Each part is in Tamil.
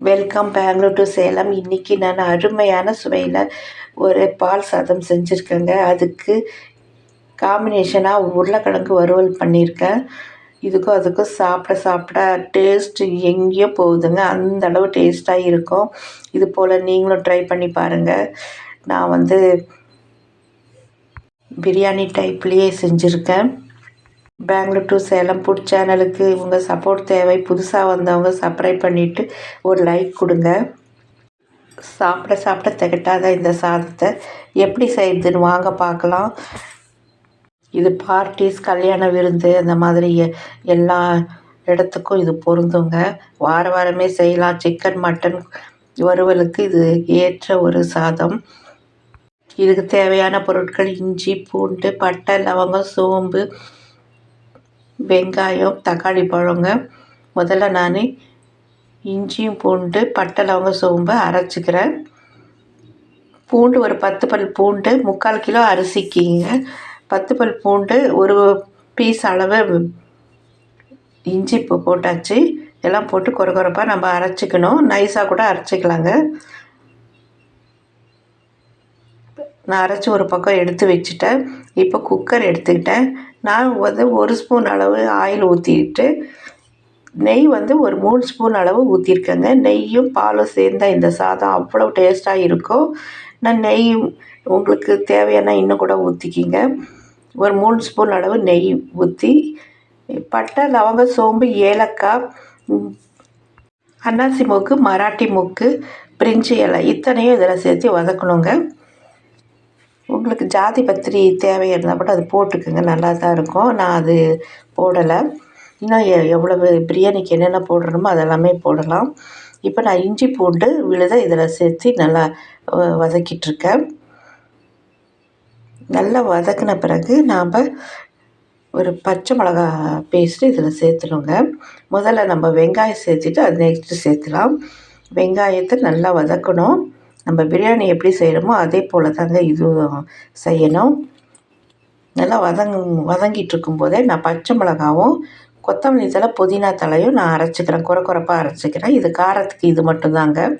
வெல்கம் பெங்களூர் டு சேலம் இன்றைக்கி நான் அருமையான சுவையில் ஒரு பால் சாதம் செஞ்சுருக்கேங்க. அதுக்கு காம்பினேஷனாக உருளைக்கிழங்கு வறுவல் பண்ணியிருக்கேன் இதுக்கும் அதுக்கும் சாப்பிட சாப்பிட டேஸ்ட்டு எங்கேயோ போகுதுங்க. அந்த அளவு டேஸ்ட்டாக இருக்கும். இது போல் நீங்களும் ட்ரை பண்ணி பாருங்கள் நான் வந்து பிரியாணி டைப்லேயே செஞ்சுருக்கேன். பெங்களூர் டு சேலம் புட் சேனலுக்கு உங்கள் சப்போர்ட் தேவை. புதுசாக வந்தவங்க சப்ஸ்கிரைப் பண்ணிவிட்டு ஒரு லைக் கொடுங்க. சாப்பிட சாப்பிட திகட்டாத இந்த சாதத்தை எப்படி செய்யுதுன்னு வாங்க பார்க்கலாம். இது பார்ட்டிஸ் கல்யாண விருந்து அந்த மாதிரி எல்லா இடத்துக்கும் இது பொருந்துங்க. வார வாரமே செய்யலாம். சிக்கன் மட்டன் வறுவலுக்கு இது ஏற்ற ஒரு சாதம். இதுக்கு தேவையான பொருட்கள் இஞ்சி பூண்டு பட்டை லவங்கம் சோம்பு வெங்காயம் தக்காளி பழங்க. முதல்ல நான் இஞ்சியும் பூண்டு பட்டை லவங்க சோம்பு அரைச்சிக்கிறேன். பூண்டு ஒரு பத்து பல் பூண்டு முக்கால் கிலோ அரிசிக்கிங்க. பத்து பல் பூண்டு ஒரு பீஸ் அளவு இஞ்சி இப்போ போட்டாச்சு. எல்லாம் போட்டு கொர கொரப்பாக நம்ம அரைச்சிக்கணும். நைஸாக கூட அரைச்சிக்கலாங்க. நான் அரைச்சி ஒரு பக்கம் எடுத்து வச்சுட்டேன். இப்போ குக்கர் எடுத்துக்கிட்டேன். நான் வந்து ஒரு ஸ்பூன் அளவு ஆயில் ஊற்றிட்டு நெய் வந்து ஒரு மூணு ஸ்பூன் அளவு ஊற்றிருக்கேங்க நெய்யும் பாலும் சேர்ந்த இந்த சாதம் அவ்வளோ டேஸ்ட்டாக இருக்கும் நான் நெய் உங்களுக்கு தேவையான இன்னும் கூட ஊற்றிக்கிங்க ஒரு மூணு ஸ்பூன் அளவு நெய் ஊற்றி பட்டை லவங்க சோம்பு ஏலக்காய் அன்னாசி மூக்கு மராட்டி மூக்கு பிரிஞ்சி இலை இத்தனையும் இதில் சேர்த்து வதக்கணுங்க. உங்களுக்கு ஜாதி பத்திரி தேவை இருந்தால் கூட அது போட்டுக்கோங்க. நல்லா தான் இருக்கும். நான் அது போடலை. இன்னும் எ எவ்வளவு பிரியாணிக்கு என்னென்ன போடணுமோ அதெல்லாமே போடலாம். இப்போ நான் இஞ்சி பூண்டு விழுத இதில் சேர்த்து நல்லா வ- வதக்கிட்டுருக்கேன். நல்லா வதக்கின பிறகு நாம் ஒரு பச்சை மிளகா பேஸ்ட்டு இதில் சேர்த்துடுங்க. முதல்ல நம்ம வெங்காயம் சேர்த்துட்டு அது நெக்ஸ்ட்டு சேர்த்துலாம். வெங்காயத்தை நல்லா வதக்கணும். நம்ம பிரியாணி எப்படி செய்கிறோமோ அதே போல் தாங்க இதுவும் செய்யணும். நல்லா வதங் வதங்கிட்டு இருக்கும்போதே நான் பச்சை மிளகாவும் கொத்தமல்லி தலை புதினா தலையும் நான் அரைச்சிக்கிறேன். குறை குறைப்பாக அரைச்சிக்கிறேன். இது காரத்துக்கு இது மட்டும்தாங்க.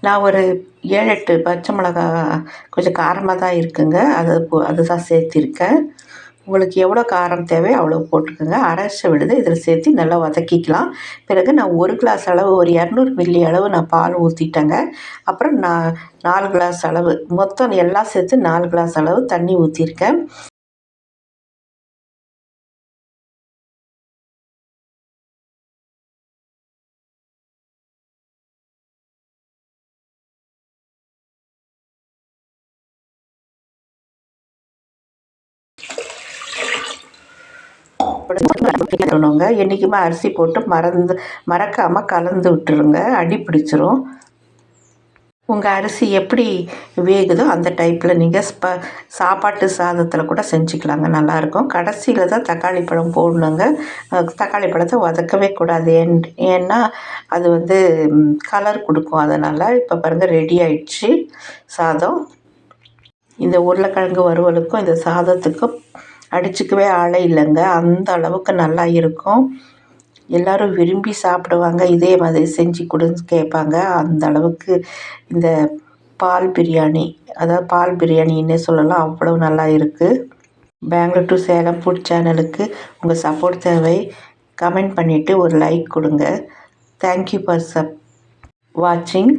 நான் ஒரு ஏழு எட்டு பச்சை மிளகா கொஞ்சம் காரமாக தான் இருக்குங்க. அது போ- அதுதான் சேர்த்திருக்கேன். உங்களுக்கு எவ்வளோ காரம் தேவை அவ்வளோ போட்டுக்கோங்க. அரைச்ச விழுது இதில் சேர்த்து நல்லா வதக்கிக்கலாம். பிறகு நான் ஒரு கிளாஸ் அளவு ஒரு இரநூறு மில்லி அளவு நான் பால் ஊற்றிட்டேங்க அப்புறம் நான் நாலு கிளாஸ் அளவு மொத்தம் எல்லாம் சேர்த்து நாலு கிளாஸ் அளவு தண்ணி ஊற்றிருக்கேன் விடணுங்க என்றைக்குமே அரிசி போட்டு மறந்து மறக்காமல் கலந்து விட்டுருங்க. அடி பிடிச்சிரும். உங்கள் அரிசி எப்படி வேகுதோ அந்த டைப்பில் நீங்கள் ஸ்ப சாப்பாட்டு சாதத்தில் கூட செஞ்சுக்கலாங்க. நல்லாயிருக்கும். கடைசியில் தான் தக்காளி பழம் போடணுங்க. தக்காளி பழத்தை வதக்கவே கூடாது. ஏன் ஏன்னா அது வந்து கலர் கொடுக்கும். அதனால் இப்போ பாருங்கள் ரெடி ஆயிடுச்சு சாதம். இந்த உருளைக்கிழங்கு வறுவலுக்கும் இந்த சாதத்துக்கும் அடிச்சுக்கவே ஆளே இல்லைங்க. அந்த அளவுக்கு நல்லா இருக்கும். எல்லாரும் விரும்பி சாப்பிடுவாங்க. இதே மாதிரி செஞ்சு கொடுன்னு கேட்பாங்க. அந்த அளவுக்கு இந்த பால் பிரியாணி அதாவது பால் பிரியாணின்னே சொல்லலாம். அவ்வளோ நல்லா இருக்குது பெங்களூர் டு சேலம் ஃபுட் சேனலுக்கு உங்கள் சப்போர்ட் தேவை. கமெண்ட் பண்ணிவிட்டு ஒரு லைக் கொடுங்க. தேங்க்யூ ஃபார் சப் வாட்சிங்